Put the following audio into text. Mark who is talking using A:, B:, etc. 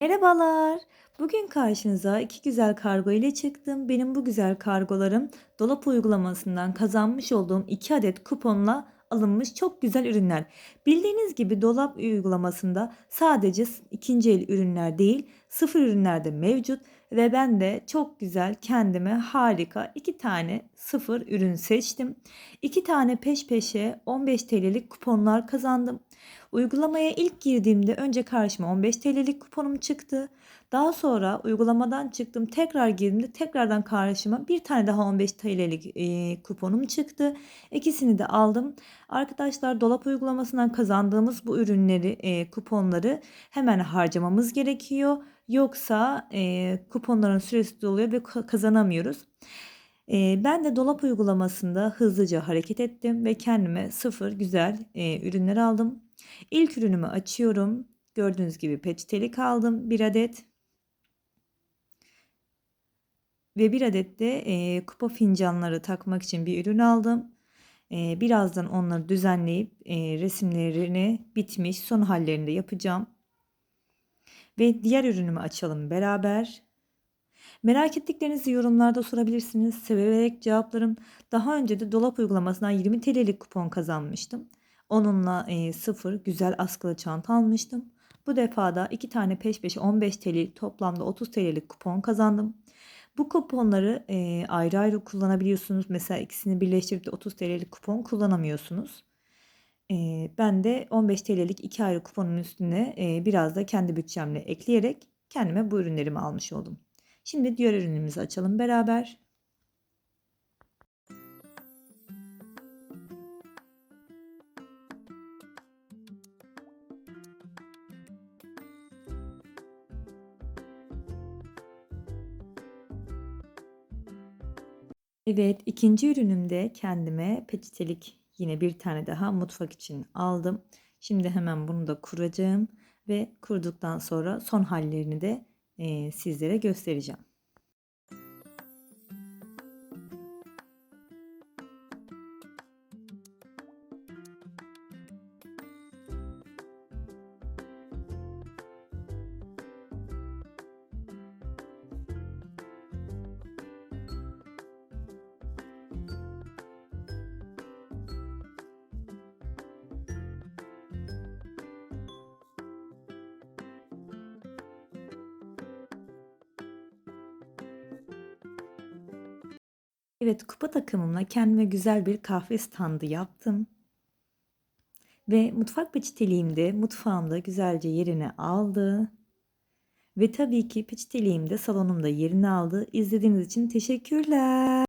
A: Merhabalar. Bugün karşınıza iki güzel kargo ile çıktım. Benim bu güzel kargolarım dolap uygulamasından kazanmış olduğum 2 adet kuponla alınmış çok güzel ürünler. Bildiğiniz gibi dolap uygulamasında sadece ikinci el ürünler değil sıfır ürünler de mevcut. Ve ben de çok güzel kendime harika iki tane sıfır ürün seçtim. İki tane peş peşe 15 TL'lik kuponlar kazandım. Uygulamaya ilk girdiğimde önce karşıma 15 TL'lik kuponum çıktı. Daha sonra uygulamadan çıktım. Tekrar girdiğimde tekrardan karşıma bir tane daha 15 TL'lik e, kuponum çıktı. İkisini de aldım. Arkadaşlar dolap uygulamasından kazandığımız bu ürünleri, e, kuponları hemen harcamamız gerekiyor. Yoksa e, kuponların süresi doluyor ve ka- kazanamıyoruz. E, ben de dolap uygulamasında hızlıca hareket ettim ve kendime sıfır güzel e, ürünler aldım. İlk ürünümü açıyorum. Gördüğünüz gibi peçetelik aldım bir adet. Ve bir adet de e, kupa fincanları takmak için bir ürün aldım. E, birazdan onları düzenleyip e, resimlerini bitmiş son hallerinde yapacağım. Ve diğer ürünümü açalım beraber. Merak ettiklerinizi yorumlarda sorabilirsiniz. Severek cevaplarım. Daha önce de dolap uygulamasından 20 TL'lik kupon kazanmıştım. Onunla e, sıfır güzel askılı çanta almıştım. Bu defa da 2 tane peş peşe 15 TL toplamda 30 TL'lik kupon kazandım. Bu kuponları e, ayrı ayrı kullanabiliyorsunuz. Mesela ikisini birleştirip de 30 TL'lik kupon kullanamıyorsunuz. E, ben de 15 TL'lik iki ayrı kuponun üstüne e, biraz da kendi bütçemle ekleyerek kendime bu ürünlerimi almış oldum. Şimdi diğer ürünümüzü açalım beraber. Evet, ikinci ürünümde kendime peçetelik yine bir tane daha mutfak için aldım. Şimdi hemen bunu da kuracağım ve kurduktan sonra son hallerini de sizlere göstereceğim. Evet, kupa takımımla kendime güzel bir kahve standı yaptım. Ve mutfak peçeteliğim de mutfağımda güzelce yerini aldı. Ve tabii ki peçeteliğim de salonumda yerini aldı. İzlediğiniz için teşekkürler.